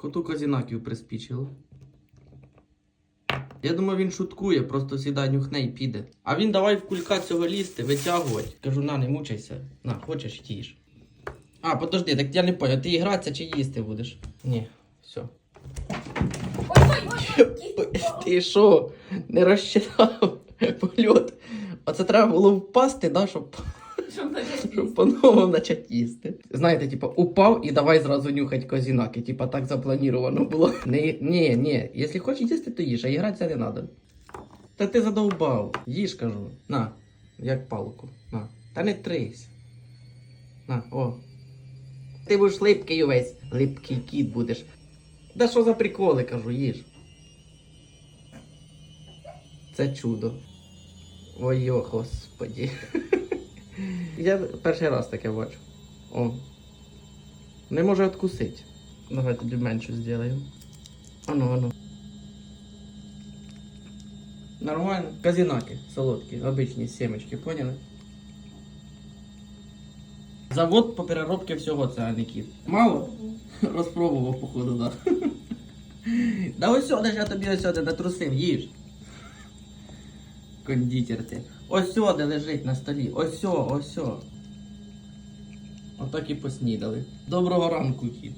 Коту козінаків приспічило. Я думаю, він шуткує, просто сідай нюхне і піде. А він давай в кулька цього лізти, витягувати. Кажу, на, не мучайся. На, хочеш їж. А, подожди, так я не понял, ти гратися чи їсти будеш? Ні, все. Ти що? Не розчитав польот. Оце треба було впасти, да, щоб, щоб по-новому почати їсти. Знаєте, типу, упав і давай зразу нюхать козінаки. Типа так заплановано було. Не, ні, ні, якщо хочеш їсти, то їж, а гратися не треба. Та ти задовбав. Їж, кажу. На, як палку. На. Та не трись. На, о. Ти будеш липкий увесь. Липкий кіт будеш. Да що за приколи, кажу, їж. Це чудо. Ой, о, господі. Я перший раз таке бачу. О. Не може откусити. Давай тоді менше зробимо. Ану, ану. Нормально. Казінаки солодкі, обичні сімечки, поняли? Завод по переробці всього це, а не кіт. Мало? Розпробував, походу, да. Да ось ж я тобі ось сюди натрусив, їж. Кондитер ти. Ось де лежить на столі. Ось ось. Отак і поснідали. Доброго ранку, кіт.